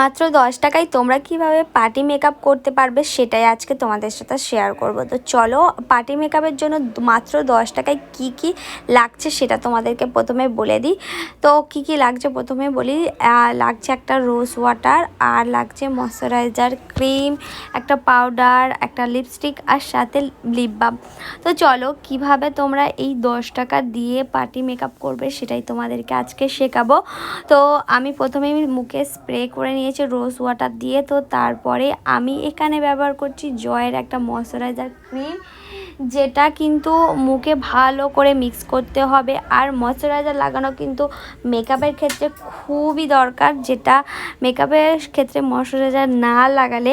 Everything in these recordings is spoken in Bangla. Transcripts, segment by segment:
মাত্র দশ টাকায় তোমরা কীভাবে পার্টি মেকআপ করতে পারবে সেটাই আজকে তোমাদের সাথে শেয়ার করব। তো চলো, পার্টি মেকআপের জন্য মাত্র দশ টাকায় কি কি লাগছে সেটা তোমাদেরকে প্রথমে বলে দিই। তো কি কি লাগছে প্রথমে বলি লাগছে একটা রোজ ওয়াটার আর লাগছে ময়শ্চারাইজার ক্রিম একটা পাউডার একটা লিপস্টিক আর সাথে লিপ বাম তো চলো, কীভাবে তোমরা এই দশ টাকা দিয়ে পার্টি মেকআপ করবে সেটাই তোমাদেরকে আজকে শেখাবো। তো আমি প্রথমেই মুখে স্প্রে করে নিয়েছি রোজ ওয়াটার দিয়ে। তো তারপরে আমি এখানে ব্যবহার করছি জয়ের একটা ময়শ্চারাইজার ক্রিম। যেটা কিন্তু মুখে ভালো করে মিক্স করতে হবে। আর ময়শ্চারাইজার লাগানো কিন্তু মেকআপের ক্ষেত্রে খুবই দরকার। যেটা মেকআপের ক্ষেত্রে ময়শ্চারাইজার না লাগালে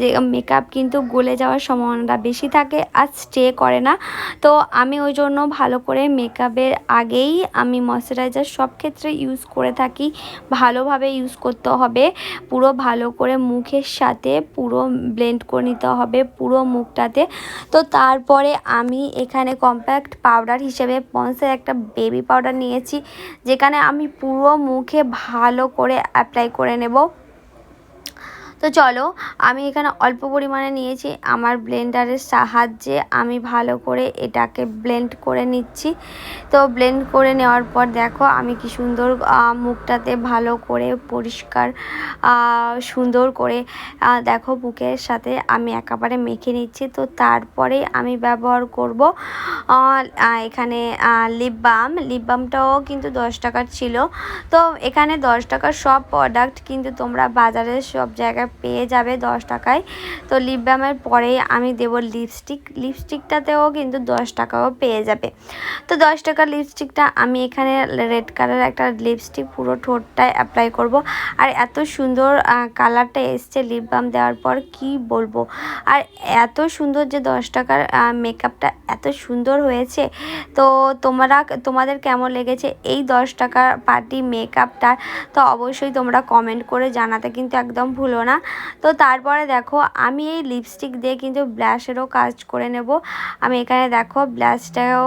যে মেকআপ কিন্তু গলে যাওয়ার সম্ভাবনাটা বেশি থাকে আর স্টে করে না। তো আমি ওই জন্য ভালো করে মেকআপের আগেই আমি ময়শ্চারাইজার সব ক্ষেত্রে ইউজ করে থাকি। ভালোভাবে ইউজ করতে হবে। পুরো ভালো করে মুখের সাথে পুরো ব্লেন্ড করে নিতে হবে পুরো মুখটাতে। তো তারপরে আমি এখানে কম্প্যাক্ট পাউডার হিসেবে পন্সের একটা বেবি পাউডার নিয়েছি, যেখানে আমি পুরো মুখে ভালো করে অ্যাপ্লাই করে নেব। তো চলো, আমি এখানে অল্প পরিমাণে নিয়েছি। আমার ব্লেন্ডারের সাহায্যে আমি ভালো করে এটাকে ব্লেন্ড করে নিচ্ছি। তো ব্লেন্ড করে নেওয়ার পর দেখো, আমি কি সুন্দর মুখটাতে ভালো করে পরিষ্কার সুন্দর করে দেখো বুকের সাথে আমি একেবারে মেখে নিচ্ছি। তো তারপরে আমি ব্যবহার করব এখানে লিপ বাম লিপ বামটাও কিন্তু দশ টাকার ছিল। তো এখানে দশ টাকার সব প্রোডাক্ট কিন্তু তোমরা বাজারে সব জায়গায় পেয়ে যাবে দশ টাকায়। তো লিপ বামের পরে আমি দেব লিপস্টিক লিপস্টিকটাতেও কিন্তু দশ টাকাও পেয়ে যাবে। তো দশ টাকার লিপস্টিকটা আমি এখানে রেড কালার একটা লিপস্টিক পুরো ঠোঁটটায় অ্যাপ্লাই করব। আর এত সুন্দর কালারটা এসছে লিপ বাম দেওয়ার পর কি বলব? আর এত সুন্দর যে দশ টাকার মেকআপটা এত সুন্দর হয়েছে। তো তোমরা, তোমাদের কেমন লেগেছে এই দশ টাকার পার্টি মেকআপটা তো অবশ্যই তোমরা কমেন্ট করে জানাতে কিন্তু একদম ভুলো না। তো তারপরে দেখো, আমি এই লিপস্টিক দিয়ে কিন্তু ব্লাশেরও কাজ করে নেব। আমি এখানে দেখো ব্লাশটাও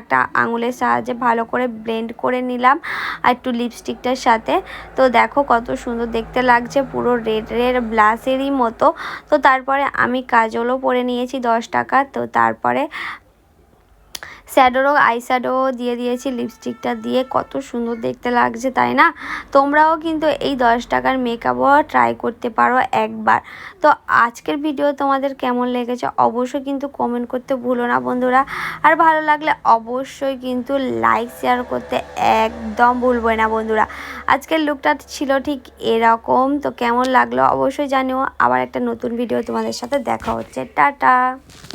একটা আঙুলের সাহায্যে ভালো করে ব্লেন্ড করে নিলাম আর একটু লিপস্টিকটার সাথে। তো দেখো কত সুন্দর দেখতে লাগছে, পুরো রেড রেড ব্লাশেরই মতো। তো তারপরে আমি কাজলও পরে নিয়েছি দশ টাকা। তো তারপরে শ্যাডোরও আইশ্যাডো দিয়ে দিয়েছি লিপস্টিকটা দিয়ে কত সুন্দর দেখতে লাগছে, তাই না? তোমরাও কিন্তু এই দশ টাকার মেকআপও ট্রাই করতে পারো একবার। তো আজকের ভিডিও তোমাদের কেমন লেগেছে অবশ্যই কিন্তু কমেন্ট করতে ভুলো না বন্ধুরা। আর ভালো লাগলে অবশ্যই কিন্তু লাইক শেয়ার করতে একদম ভুলবো না বন্ধুরা। আজকের লুকটা ছিল ঠিক এরকম। তো কেমন লাগল অবশ্যই জানিও। আবার একটা নতুন ভিডিও তোমাদের সাথে দেখা হচ্ছে। টাটা!